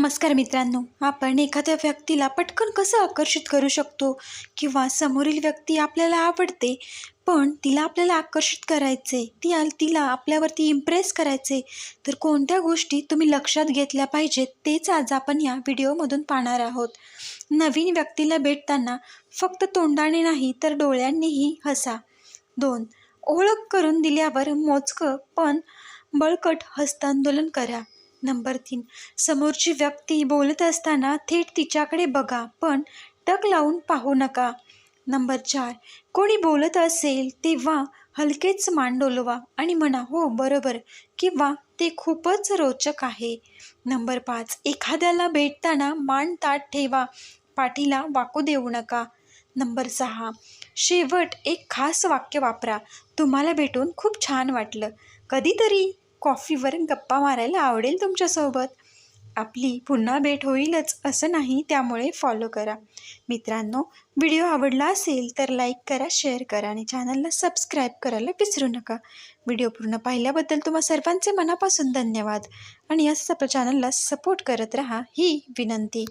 नमस्कार मित्रांनो आपण एखाद्या व्यक्तीला पटकन कसं आकर्षित करू शकतो? किंवा समोरील व्यक्ती आपल्याला आवडते पण तिला आपल्याला आकर्षित करायचे ती तिला आपल्यावरती इम्प्रेस करायचे तर कोणत्या गोष्टी तुम्ही लक्षात घेतल्या पाहिजेत तेच आज आपण या व्हिडिओमधून पाहणार आहोत. नवीन व्यक्तीला भेटताना फक्त तोंडाने नाही तर डोळ्यांनीही हसा. दोन ओळख करून दिल्यावर मोजकं पण बळकट हस्तांदोलन करा. नंबर तीन. समोरची व्यक्ती बोलत असताना थेट तिच्याकडे बघा पण टक लावून पाहू नका. नंबर चार. कोणी बोलत असेल तेव्हा हलकेच मान डोलवा आणि म्हणा हो बरोबर. किंवा ते खूपच रोचक आहे. नंबर पाच. एखाद्याला भेटताना मान ताट ठेवा. पाठीला वाकू देऊ नका. नंबर सहा. शेवट एक खास वाक्य वापरा. तुम्हाला भेटून खूप छान वाटलं. कधीतरी. कॉफीवर गप्पा मारायला आवडेल तुमच्यासोबत? आपली पुन्हा भेट होईलच असं नाही त्यामुळे फॉलो करा. मित्रांनो व्हिडिओ आवडला असेल तर लाईक करा शेअर करा आणि चॅनलला सबस्क्राईब करायला विसरू नका. व्हिडिओ पूर्ण पाहिल्याबद्दल तुम्हा सर्वांचे मनापासून धन्यवाद. आणि असंच आपल्या चॅनलला सपोर्ट करत राहा ही विनंती.